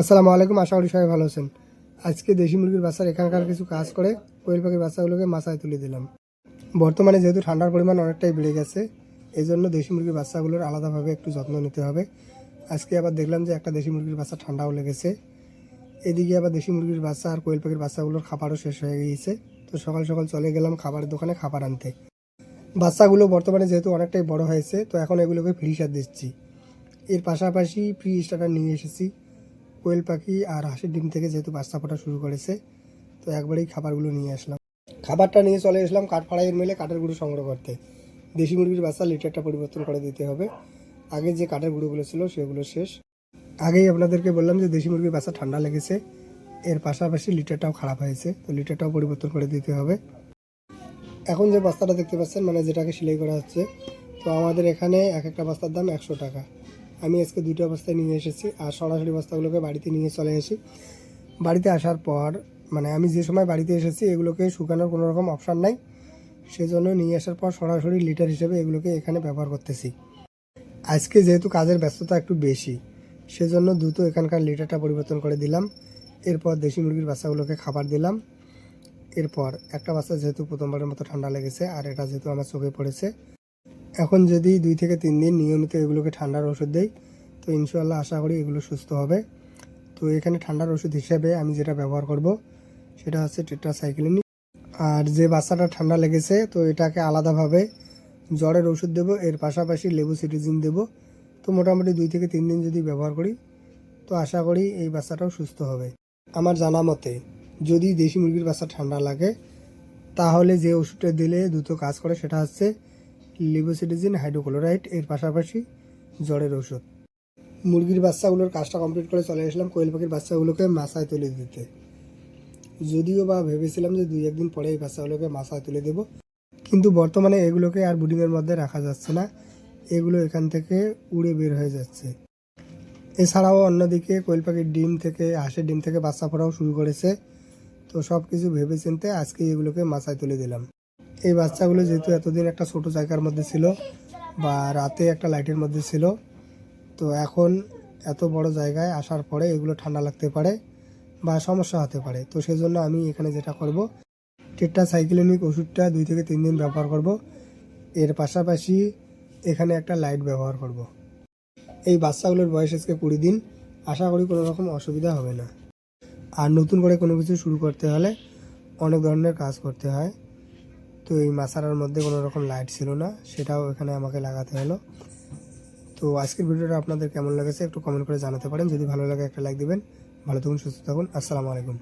আসসালামু আলাইকুম, আশা করি সবাই ভালো আছেন। আজকে দেশি মুরগির বাচ্চার এখানকার কিছু কাজ করে, কোয়েল পাখির বাচ্চাগুলোকে মাথায় তুলে দিলাম। বর্তমানে যেহেতু ঠান্ডার পরিমাণ অনেকটাই বেড়ে গেছে এই জন্য দেশি মুরগির বাচ্চাগুলোর আলাদাভাবে একটু যত্ন নিতে হবে। আজকে আবার দেখলাম যে একটা দেশি মুরগির বাচ্চা ঠান্ডাও লেগেছে। এদিকে আবার দেশি মুরগির বাচ্চা আর কোয়েল পাখির বাচ্চাগুলোর খাবারও শেষ হয়ে গিয়েছে। তো সকাল সকাল চলে গেলাম খাবারের দোকানে খাবার আনতে। বাচ্চাগুলো বর্তমানে যেহেতু অনেকটাই বড় হয়েছে, তো এখন এগুলোকে ফ্রি সার দিচ্ছি। এর পাশাপাশি ফ্রি স্টার্টার নিয়ে এসেছি। কোয়েল পাখি আর হাঁসের ডিম থেকে যেহেতু বাচ্চা ফোটা শুরু করেছে, তো একবারেই খাবারগুলো নিয়ে আসলাম। খাবারটা নিয়ে চলে আসলাম কাঠফাড়াইয়ের মেলে কাঠের গুঁড়ো সংগ্রহ করতে। দেশি মুরগির বাচ্চা লিটারটা পরিবর্তন করে দিতে হবে। আগে যে কাঠের গুঁড়োগুলো ছিল সেগুলো শেষ। আগেই আপনাদেরকে বললাম যে দেশি মুরগির বাচ্চা ঠান্ডা লেগেছে, এর পাশাপাশি লিটারটাও খারাপ হয়েছে, তো লিটারটাও পরিবর্তন করে দিতে হবে। এখন যে বস্তাটা দেখতে পাচ্ছেন মানে যেটাকে সেলাই করা হচ্ছে, তো আমাদের এখানে এক একটা বস্তার দাম একশো টাকা। আমি আজকে দুইটা বস্তায় নিয়ে এসেছি আর সরাসরি বস্তাগুলোকে বাড়িতে নিয়ে চলে আসি। বাড়িতে আসার পর মানে আমি যে সময় বাড়িতে এসেছি, এগুলোকে শুকানোর কোনো রকম অপশান নাই। সেজন্য নিয়ে আসার পর সরাসরি লিটার হিসেবে এগুলোকে এখানে ব্যবহার করতেছি। আজকে যেহেতু কাজের ব্যস্ততা একটু বেশি, সেজন্য দ্রুত এখানকার লিটারটা পরিবর্তন করে দিলাম। এরপর দেশি মুরগির বাচ্চাগুলোকে খাবার দিলাম। এরপর একটা বাচ্চা যেহেতু প্রথমবারের মতো ঠান্ডা লেগেছে, আর এটা যেহেতু আমার চোখে পড়েছে এখন যদি দুই থেকে তিন দিন নিয়মিত এগুলোকে ঠান্ডার ওষুধ দেই, তো ইনশাল্লাহ আশা করি এগুলো সুস্থ হবে। তো এখানে ঠান্ডার ওষুধ হিসেবে আমি যেটা ব্যবহার করব, সেটা হচ্ছে টেট্রাসাইক্লিনিক আর যে বাচ্চাটা ঠান্ডা লেগেছে, তো এটাকে আলাদাভাবে জ্বরের ওষুধ দেবো, এর পাশাপাশি লেবু সিটিজিন দেবো। তো মোটামুটি দুই থেকে তিন দিন যদি ব্যবহার করি, তো আশা করি এই বাচ্চাটাও সুস্থ হবে। আমার জানা মতে, যদি দেশি মুরগির বাচ্চা ঠান্ডা লাগে, তাহলে যে ওষুধটা দিলে দ্রুত কাজ করে, সেটা হচ্ছে লিবোসিটিজিন হাইড্রোক্লোরাইড, এর পাশাপাশি জ্বরের ওষুধ। মুরগির বাচ্চাগুলোর কাজটা কমপ্লিট করে চলে আসলাম কোয়েল পাখির বাচ্চাগুলোকে মাথায় তুলে দিতে। যদিও বা ভেবেছিলাম যে দুই একদিন পরে এই বাচ্চাগুলোকে মাথায় তুলে দেব, কিন্তু বর্তমানে এগুলোকে আর বুডিংয়ের মধ্যে রাখা যাচ্ছে না। এগুলো এখান থেকে উড়ে বের হয়ে যাচ্ছে। এছাড়াও অন্যদিকে কোয়েল পাখির ডিম থেকে, হাঁসের ডিম থেকে বাচ্চা পড়াও শুরু করেছে। তো সব কিছু ভেবে চিনতে আজকে এগুলোকে মাথায় তুলে দিলাম। এই বাচ্চাগুলো যেহেতু এতদিন একটা ছোট জায়গার মধ্যে ছিল বা রাতে একটা লাইটের মধ্যে ছিল, তো এখন এত বড় জায়গায় আসার পরে এগুলো ঠান্ডা লাগতে পারে বা সমস্যা হতে পারে। তো সেজন্য আমি এখানে যেটা করব টেট্টা সাইক্লিনিক ওষুধটা দুই থেকে তিন দিন ব্যবহার করব। এর পাশাপাশি এখানে একটা লাইট ব্যবহার করব। এই বাচ্চাগুলোর বয়স আজকে কুড়ি দিন, আশা করি কোনো রকম অসুবিধা হবে না। আর নতুন করে কোনো কিছু শুরু করতে হলে অনেক ধরনের কাজ করতে হয়। তো এই মাসারার মধ্যে কোনো রকম লাইট ছিল না, সেটাও এখানে আমাকে লাগাতে হলো। তো আজকের ভিডিওটা আপনাদের কেমন লেগেছে একটু কমেন্ট করে জানাতে পারেন। যদি ভালো লাগে একটা লাইক দেবেন। ভালো থাকুন, সুস্থ থাকুন। আসসালামু আলাইকুম।